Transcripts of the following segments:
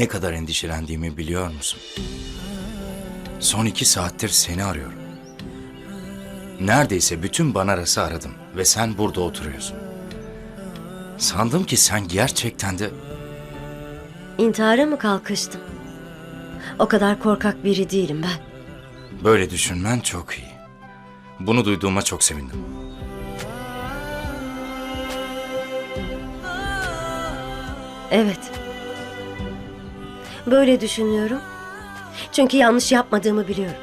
Ne kadar endişelendiğimi biliyor musun? Son iki saattir seni arıyorum. Neredeyse bütün Banaras'ı aradım ve sen burada oturuyorsun. Sandım ki sen gerçekten de İntihara mı kalkıştım? O kadar korkak biri değilim ben. böyle düşünmen çok iyi. Bunu duyduğuma çok sevindim. Evet. Böyle düşünüyorum. Çünkü yanlış yapmadığımı biliyorum.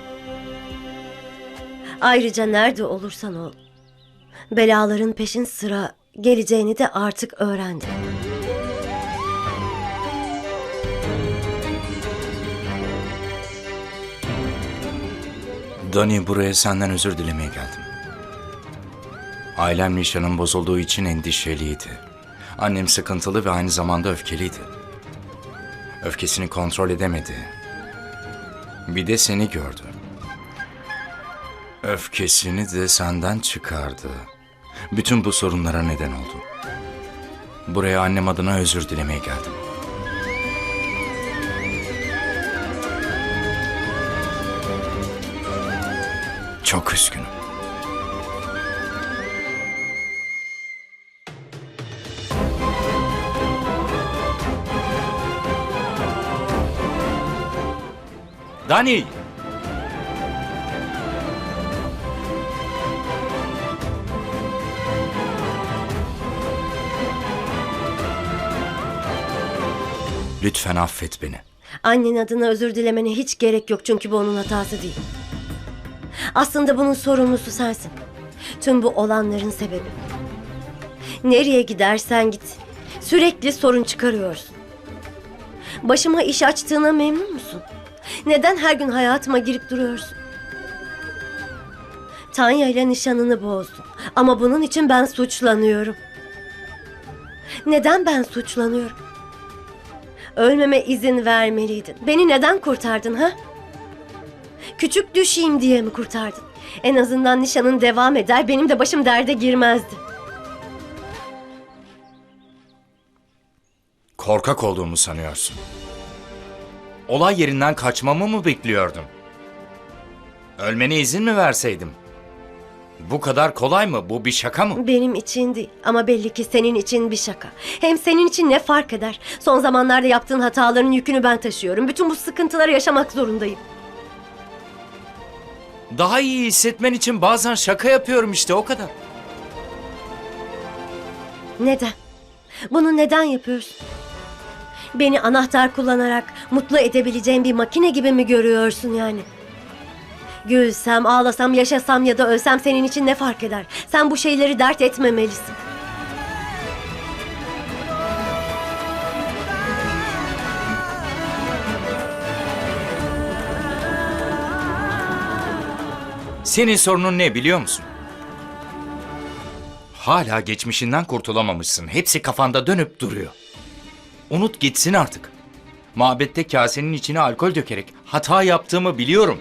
Ayrıca nerede olursan ol. Belaların peşin sıra geleceğini de artık öğrendim. Dani buraya senden özür dilemeye geldim. Ailem nişanın bozulduğu için endişeliydi. Annem sıkıntılı ve aynı zamanda öfkeliydi. Öfkesini kontrol edemedi. Bir de seni gördü. Öfkesini de senden çıkardı. Bütün bu sorunlara neden oldu. Buraya annem adına özür dilemeye geldim. Çok üzgünüm. Dani! Lütfen affet beni. Annen adına özür dilemene hiç gerek yok çünkü bu onun hatası değil. Aslında bunun sorumlusu sensin. Tüm bu olanların sebebi. Nereye gidersen git. Sürekli sorun çıkarıyorsun. Başıma iş açtığına memnun musun? Neden her gün hayatıma girip duruyorsun? Tanya ile nişanını bozdun. Ama bunun için ben suçlanıyorum. Neden ben suçlanıyorum? Ölmeme izin vermeliydin. Beni neden kurtardın ha? Küçük düşeyim diye mi kurtardın? En azından nişanın devam eder, benim de başım derde girmezdi. Korkak olduğumu sanıyorsun. Olay yerinden kaçmamı mı bekliyordun? Ölmene izin mi verseydim? Bu kadar kolay mı? Bu bir şaka mı? Benim için değil ama belli ki senin için bir şaka. Hem senin için ne fark eder? Son zamanlarda yaptığın hataların yükünü ben taşıyorum. Bütün bu sıkıntıları yaşamak zorundayım. Daha iyi hissetmen için bazen şaka yapıyorum işte o kadar. Neden? Bunu neden yapıyorsun? Beni anahtar kullanarak mutlu edebileceğin bir makine gibi mi görüyorsun yani? Gülsem, ağlasam, yaşasam ya da ölsem senin için ne fark eder? Sen bu şeyleri dert etmemelisin. Senin sorunun ne biliyor musun? Hala geçmişinden kurtulamamışsın. Hepsi kafanda dönüp duruyor. Unut gitsin artık. Mabette kasenin içine alkol dökerek hata yaptığımı biliyorum.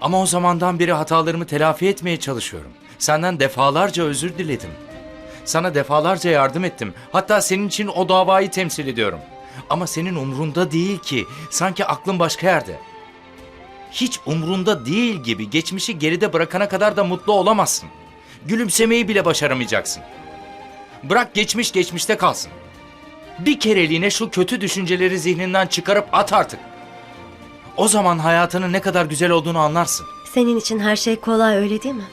Ama o zamandan beri hatalarımı telafi etmeye çalışıyorum. Senden defalarca özür diledim. Sana defalarca yardım ettim. Hatta senin için o davayı temsil ediyorum. Ama senin umrunda değil ki. Sanki aklın başka yerde. Hiç umrunda değil gibi geçmişi geride bırakana kadar da mutlu olamazsın. Gülümsemeyi bile başaramayacaksın. Bırak geçmiş geçmişte kalsın. Bir kereliğine şu kötü düşünceleri zihninden çıkarıp at artık. O zaman hayatının ne kadar güzel olduğunu anlarsın. Senin için her şey kolay öyle değil mi?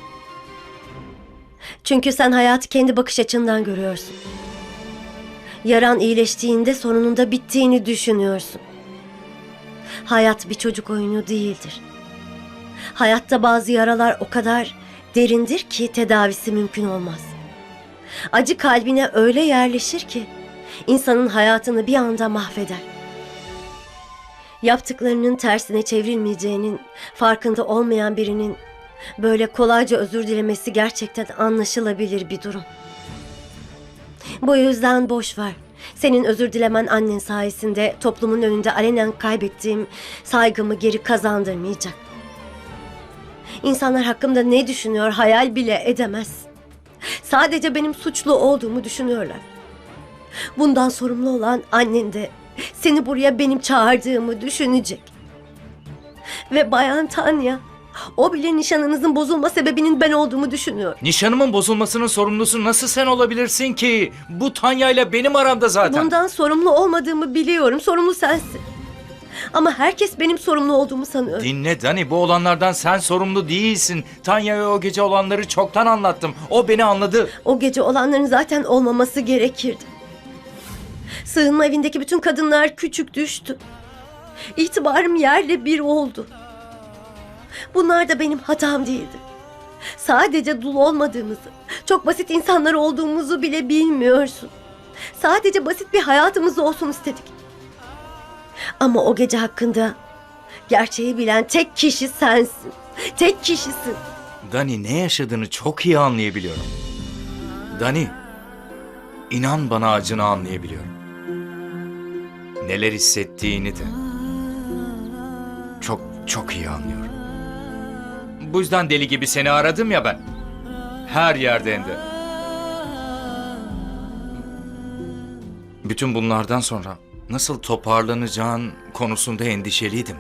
Çünkü sen hayatı kendi bakış açından görüyorsun. Yaran iyileştiğinde sorunun da bittiğini düşünüyorsun. Hayat bir çocuk oyunu değildir. Hayatta bazı yaralar o kadar derindir ki tedavisi mümkün olmaz. Acı kalbine öyle yerleşir ki insanın hayatını bir anda mahveder. Yaptıklarının tersine çevrilmeyeceğinin farkında olmayan birinin böyle kolayca özür dilemesi gerçekten anlaşılabilir bir durum. Bu yüzden boş ver. Senin özür dilemen annen sayesinde toplumun önünde alenen kaybettiğim saygımı geri kazandırmayacak. İnsanlar hakkımda ne düşünüyor hayal bile edemez. Sadece benim suçlu olduğumu düşünüyorlar. Bundan sorumlu olan annen de seni buraya benim çağırdığımı düşünecek. Ve Bayan Tanya, o bile nişanınızın bozulma sebebinin ben olduğumu düşünüyor. Nişanımın bozulmasının sorumlusu nasıl sen olabilirsin ki? Bu Tanya ile benim aramda zaten. Bundan sorumlu olmadığımı biliyorum. Sorumlu sensin. Ama herkes benim sorumlu olduğumu sanıyor. Dinle Dani bu olanlardan sen sorumlu değilsin. Tanya'ya o gece olanları çoktan anlattım. O beni anladı. O gece olanların zaten olmaması gerekirdi. Sığınma evindeki bütün kadınlar küçük düştü. İtibarım yerle bir oldu. Bunlar da benim hatam değildi. Sadece dul olmadığımızı, çok basit insanlar olduğumuzu bile bilmiyorsun. Sadece basit bir hayatımız olsun istedik. Ama o gece hakkında gerçeği bilen tek kişi sensin. Tek kişisin. Dani ne yaşadığını çok iyi anlayabiliyorum. Dani, inan bana acını anlayabiliyorum. Neler hissettiğini de çok çok iyi anlıyorum. Bu yüzden deli gibi seni aradım ya ben. Her yerde de. Bütün bunlardan sonra nasıl toparlanacağın konusunda endişeliydim.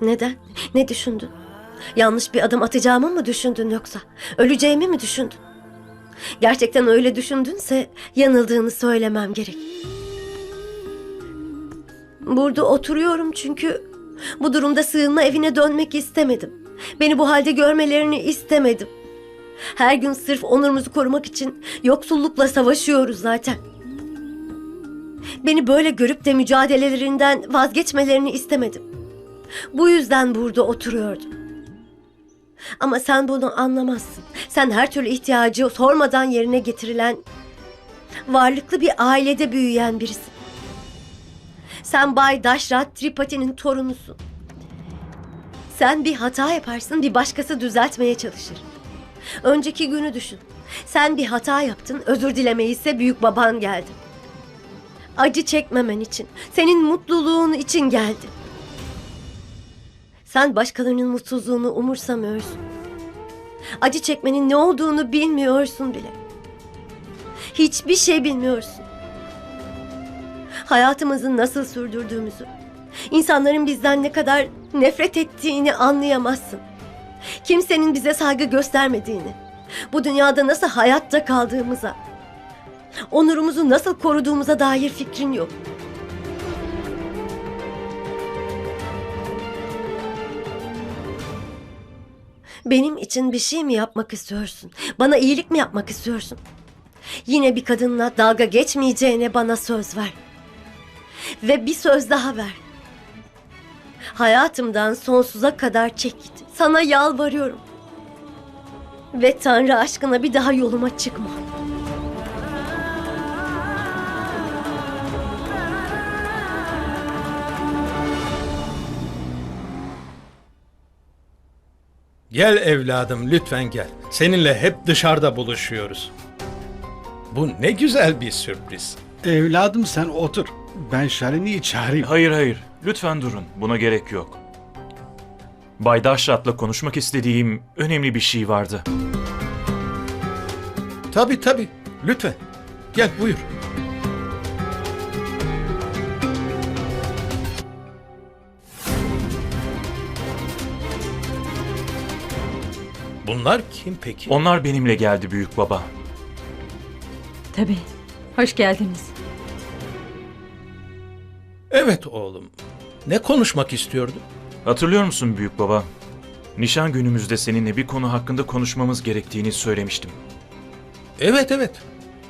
Neden? Ne düşündün? Yanlış bir adım atacağımı mı düşündün yoksa? Öleceğimi mi düşündün? Gerçekten öyle düşündünse yanıldığını söylemem gerek. Burada oturuyorum çünkü bu durumda sığınma evine dönmek istemedim. Beni bu halde görmelerini istemedim. Her gün sırf onurumuzu korumak için yoksullukla savaşıyoruz zaten. Beni böyle görüp de mücadelelerinden vazgeçmelerini istemedim. Bu yüzden burada oturuyordum. Ama sen bunu anlamazsın. Sen her türlü ihtiyacı sormadan yerine getirilen, varlıklı bir ailede büyüyen birisin. Sen Bay Dashrat Tripati'nin torunusun. Sen bir hata yaparsın, bir başkası düzeltmeye çalışır. Önceki günü düşün. Sen bir hata yaptın, özür dilemeye ise büyük baban geldi. Acı çekmemen için, senin mutluluğun için geldi. Sen başkalarının mutsuzluğunu umursamıyorsun. Acı çekmenin ne olduğunu bilmiyorsun bile. Hiçbir şey bilmiyorsun. Hayatımızı nasıl sürdürdüğümüzü, insanların bizden ne kadar nefret ettiğini anlayamazsın. Kimsenin bize saygı göstermediğini, bu dünyada nasıl hayatta kaldığımıza, onurumuzu nasıl koruduğumuza dair fikrin yok. Benim için bir şey mi yapmak istiyorsun? Bana iyilik mi yapmak istiyorsun? Yine bir kadınla dalga geçmeyeceğine bana söz ver. Ve bir söz daha ver. Hayatımdan sonsuza kadar çek git. Sana yalvarıyorum. Ve Tanrı aşkına bir daha yoluma çıkma. Gel evladım lütfen gel. Seninle hep dışarıda buluşuyoruz. Bu ne güzel bir sürpriz. Evladım sen otur. Ben Şalini'yi çağırayım. Hayır hayır. Lütfen durun. Buna gerek yok. Bay Daşrat'la konuşmak istediğim önemli bir şey vardı. Tabii tabii. Lütfen. Gel buyur. Bunlar kim peki? Onlar benimle geldi büyük baba. Tabii. Hoş geldiniz. Evet oğlum. Ne konuşmak istiyordu? Hatırlıyor musun büyük baba? Nişan günümüzde seninle bir konu hakkında konuşmamız gerektiğini söylemiştim. Evet evet.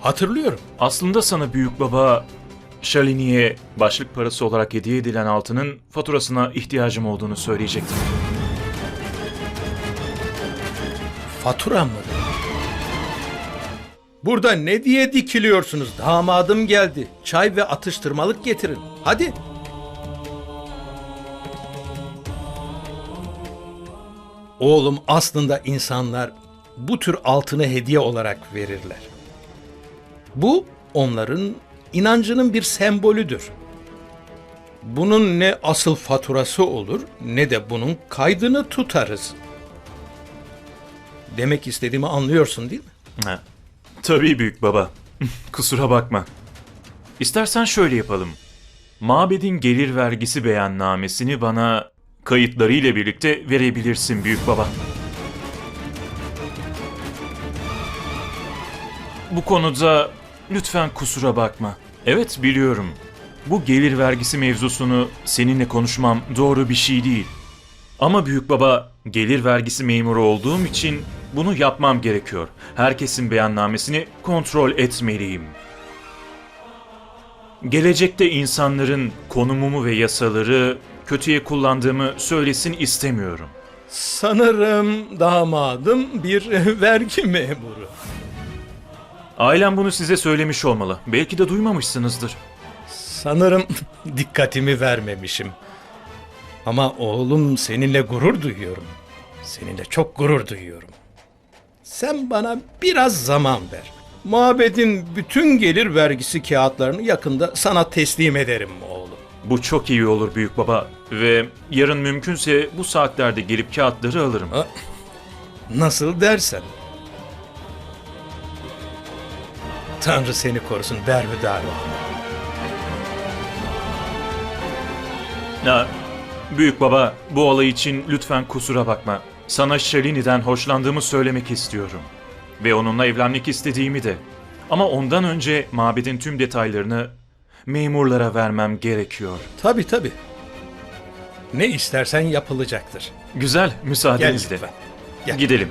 Hatırlıyorum. Aslında sana büyük baba Shalini'ye başlık parası olarak hediye edilen altının faturasına ihtiyacım olduğunu söyleyecektim. Fatura mı? Burada ne diye dikiliyorsunuz? Damadım geldi. Çay ve atıştırmalık getirin. Hadi. Oğlum aslında insanlar bu tür altını hediye olarak verirler. Bu onların inancının bir sembolüdür. Bunun ne asıl faturası olur ne de bunun kaydını tutarız. Demek istediğimi anlıyorsun değil mi? Ha. Tabii büyük baba. Kusura bakma. İstersen şöyle yapalım. Mabedin gelir vergisi beyannamesini bana kayıtlarıyla birlikte verebilirsin büyük baba. Bu konuda lütfen kusura bakma. Evet biliyorum. Bu gelir vergisi mevzusunu seninle konuşmam doğru bir şey değil. Ama büyük baba gelir vergisi memuru olduğum için bunu yapmam gerekiyor. Herkesin beyannamesini kontrol etmeliyim. Gelecekte insanların konumumu ve yasaları kötüye kullandığımı söylesin istemiyorum. Sanırım damadım bir vergi memuru. Ailem bunu size söylemiş olmalı. Belki de duymamışsınızdır. Sanırım dikkatimi vermemişim. Ama oğlum seninle gurur duyuyorum. Seninle çok gurur duyuyorum. Sen bana biraz zaman ver. Mabedin bütün gelir vergisi kağıtlarını yakında sana teslim ederim oğlum. Bu çok iyi olur büyük baba ve yarın mümkünse bu saatlerde gelip kağıtları alırım. Nasıl dersen. Tanrı seni korusun berhudar. Ya, büyük baba bu olay için lütfen kusura bakma. Sana Shalini'den hoşlandığımı söylemek istiyorum. Ve onunla evlenmek istediğimi de. Ama ondan önce mabedin tüm detaylarını memurlara vermem gerekiyor. Tabii tabii. Ne istersen yapılacaktır. Güzel, Gel müsaadenizle. lütfen. Gel. Gidelim.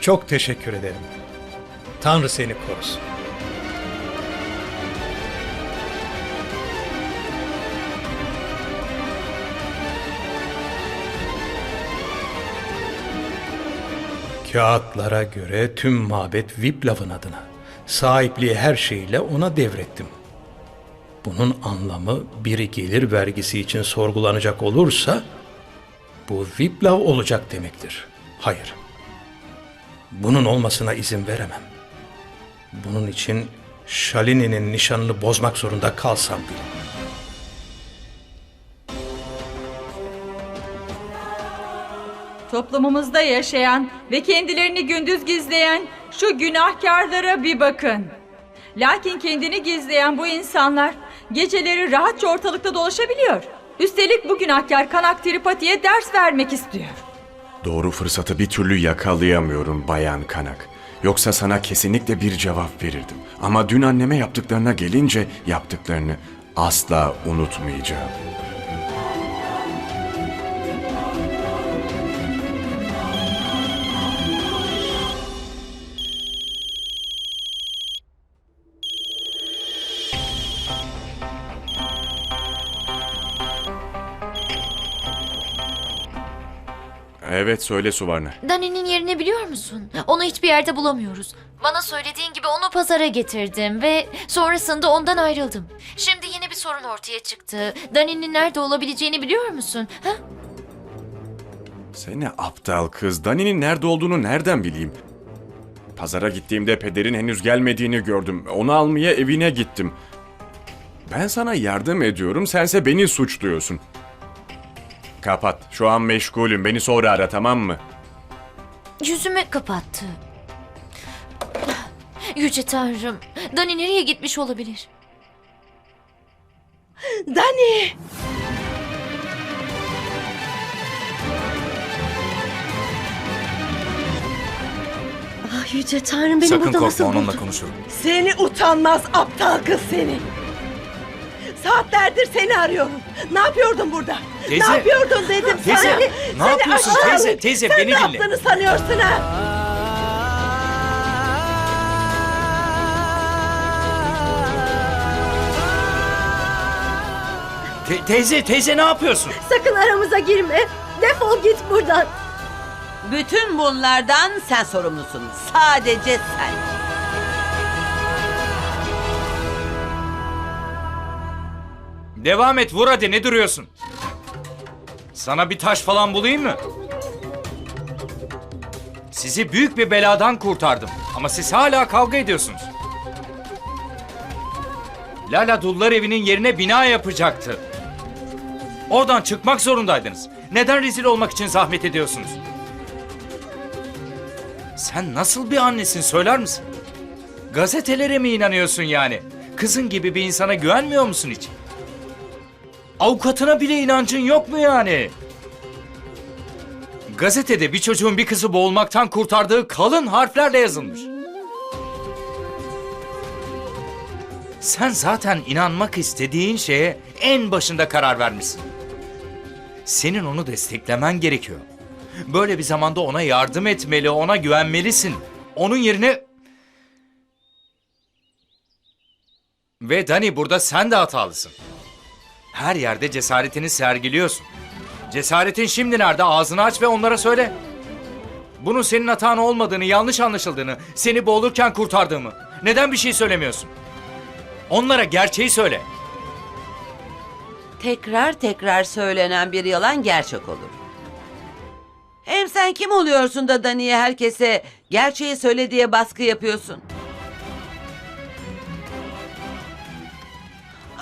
Çok teşekkür ederim. Tanrı seni korusun. Kağıtlara göre tüm mabet Viplav'ın adına. Sahipliği her şeyle ona devrettim. Bunun anlamı biri gelir vergisi için sorgulanacak olursa bu Viplav olacak demektir. Hayır. Bunun olmasına izin veremem. Bunun için Shalini'nin nişanını bozmak zorunda kalsam bile. Toplumumuzda yaşayan ve kendilerini gündüz gizleyen şu günahkarlara bir bakın. Lakin kendini gizleyen bu insanlar geceleri rahatça ortalıkta dolaşabiliyor. Üstelik bu günahkar Kanak Tiripati'ye ders vermek istiyor. Doğru fırsatı bir türlü yakalayamıyorum Bayan Kanak. Yoksa sana kesinlikle bir cevap verirdim. Ama dün anneme yaptıklarına gelince yaptıklarını asla unutmayacağım. Evet söyle Suvarna. Dani'nin yerini biliyor musun? Onu hiçbir yerde bulamıyoruz. Bana söylediğin gibi onu pazara getirdim ve sonrasında ondan ayrıldım. Şimdi yeni bir sorun ortaya çıktı. Dani'nin nerede olabileceğini biliyor musun? Ha? Seni aptal kız. Dani'nin nerede olduğunu nereden bileyim? Pazara gittiğimde pederin henüz gelmediğini gördüm. Onu almaya evine gittim. Ben sana yardım ediyorum, sense beni suçluyorsun. Kapat. Şu an meşgulüm. Beni sonra ara tamam mı? Yüzüme kapattı. Yüce Tanrım. Dani nereye gitmiş olabilir? Dani! Ah Yüce Tanrım beni Sakın burada korkma nasıl onunla buldun? konuşurum. Seni utanmaz aptal kız seni. Saatlerdir seni arıyorum. Ne yapıyordun burada? Teyze. Ne yapıyordun dedim Teyze, sana. ne Seni yapıyorsun aşağılık. teyze? Teyze, Sen beni ne dinle. yaptığını sanıyorsun ha? Te- teyze, teyze ne yapıyorsun? Sakın aramıza girme. Defol git buradan. Bütün bunlardan sen sorumlusun. Sadece sen. Devam et vur hadi ne duruyorsun? Sana bir taş falan bulayım mı? Sizi büyük bir beladan kurtardım ama siz hala kavga ediyorsunuz. Lala Dullar evinin yerine bina yapacaktı. Oradan çıkmak zorundaydınız. Neden rezil olmak için zahmet ediyorsunuz? Sen nasıl bir annesin söyler misin? Gazetelere mi inanıyorsun yani? Kızın gibi bir insana güvenmiyor musun hiç? Avukatına bile inancın yok mu yani? Gazetede bir çocuğun bir kızı boğulmaktan kurtardığı kalın harflerle yazılmış. Sen zaten inanmak istediğin şeye en başında karar vermişsin. Senin onu desteklemen gerekiyor. Böyle bir zamanda ona yardım etmeli, ona güvenmelisin. Onun yerine... Ve Dani burada sen de hatalısın. Her yerde cesaretini sergiliyorsun. Cesaretin şimdi nerede? Ağzını aç ve onlara söyle. Bunun senin hatan olmadığını, yanlış anlaşıldığını, seni boğulurken kurtardığımı. Neden bir şey söylemiyorsun? Onlara gerçeği söyle. Tekrar tekrar söylenen bir yalan gerçek olur. Hem sen kim oluyorsun da Dani'ye herkese gerçeği söyle diye baskı yapıyorsun?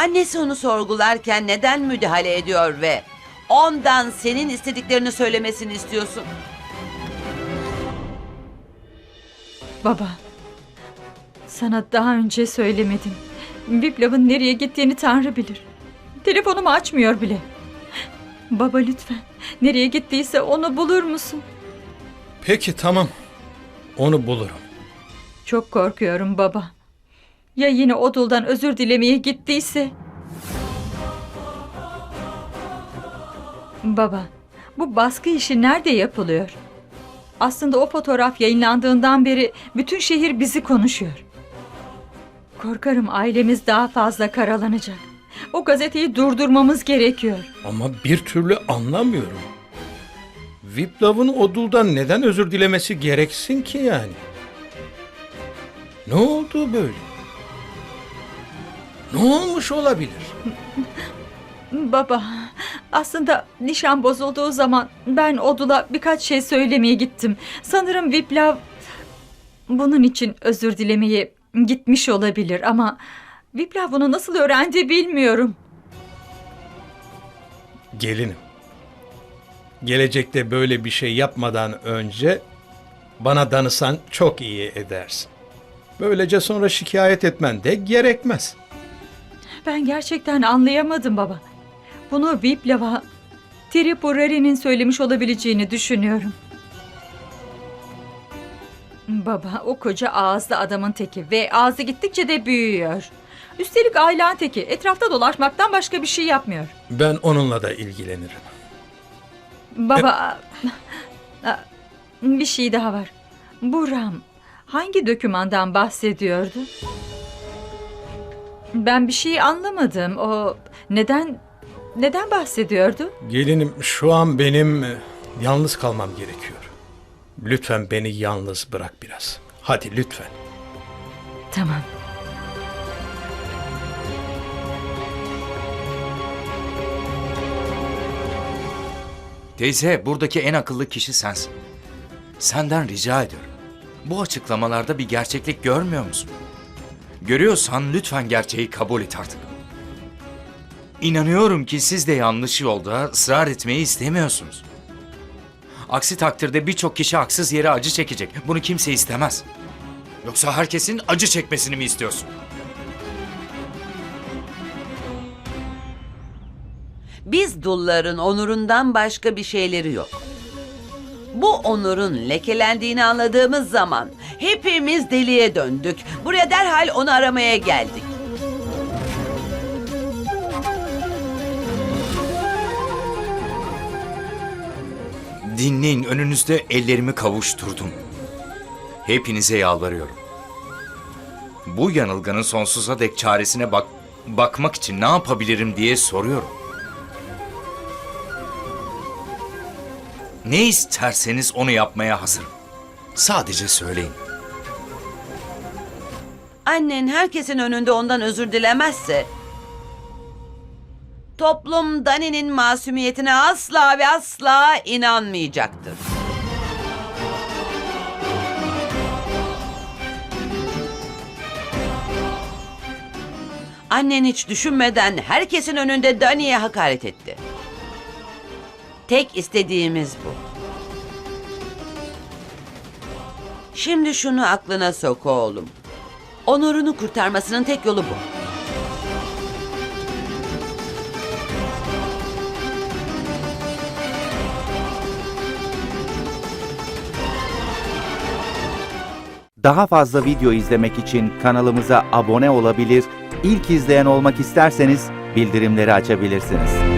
Annesi onu sorgularken neden müdahale ediyor ve ondan senin istediklerini söylemesini istiyorsun? Baba, sana daha önce söylemedim. Viplav'ın nereye gittiğini Tanrı bilir. Telefonumu açmıyor bile. Baba lütfen, nereye gittiyse onu bulur musun? Peki tamam. Onu bulurum. Çok korkuyorum baba. Ya yine Odul'dan özür dilemeye gittiyse? Baba, bu baskı işi nerede yapılıyor? Aslında o fotoğraf yayınlandığından beri bütün şehir bizi konuşuyor. Korkarım ailemiz daha fazla karalanacak. O gazeteyi durdurmamız gerekiyor. Ama bir türlü anlamıyorum. Viplav'ın Odul'dan neden özür dilemesi gereksin ki yani? Ne oldu böyle? Ne olmuş olabilir? Baba, aslında nişan bozulduğu zaman ben Odul'a birkaç şey söylemeye gittim. Sanırım Viplav bunun için özür dilemeye gitmiş olabilir ama Viplav bunu nasıl öğrendi bilmiyorum. Gelinim. Gelecekte böyle bir şey yapmadan önce bana danısan çok iyi edersin. Böylece sonra şikayet etmen de gerekmez. Ben gerçekten anlayamadım baba. Bunu Viplav'a Tripurari'nin söylemiş olabileceğini düşünüyorum. Baba o koca ağızlı adamın teki ve ağzı gittikçe de büyüyor. Üstelik ailen teki etrafta dolaşmaktan başka bir şey yapmıyor. Ben onunla da ilgilenirim. Baba bir şey daha var. Buram hangi dokümandan bahsediyordu? Ben bir şey anlamadım. O neden neden bahsediyordu? Gelinim şu an benim e, yalnız kalmam gerekiyor. Lütfen beni yalnız bırak biraz. Hadi lütfen. Tamam. Teyze, buradaki en akıllı kişi sensin. Senden rica ediyorum. Bu açıklamalarda bir gerçeklik görmüyor musun? Görüyorsan lütfen gerçeği kabul et artık. İnanıyorum ki siz de yanlış yolda ısrar etmeyi istemiyorsunuz. Aksi takdirde birçok kişi haksız yere acı çekecek. Bunu kimse istemez. Yoksa herkesin acı çekmesini mi istiyorsun? Biz dulların onurundan başka bir şeyleri yok. Bu onurun lekelendiğini anladığımız zaman hepimiz deliye döndük. Buraya derhal onu aramaya geldik. Dinleyin önünüzde ellerimi kavuşturdum. Hepinize yalvarıyorum. Bu yanılganın sonsuza dek çaresine bak bakmak için ne yapabilirim diye soruyorum. Ne isterseniz onu yapmaya hazırım. Sadece söyleyin. Annen herkesin önünde ondan özür dilemezse toplum Dani'nin masumiyetine asla ve asla inanmayacaktır. Annen hiç düşünmeden herkesin önünde Dani'ye hakaret etti. Tek istediğimiz bu. Şimdi şunu aklına sok oğlum. Onurunu kurtarmasının tek yolu bu. Daha fazla video izlemek için kanalımıza abone olabilir, ilk izleyen olmak isterseniz bildirimleri açabilirsiniz.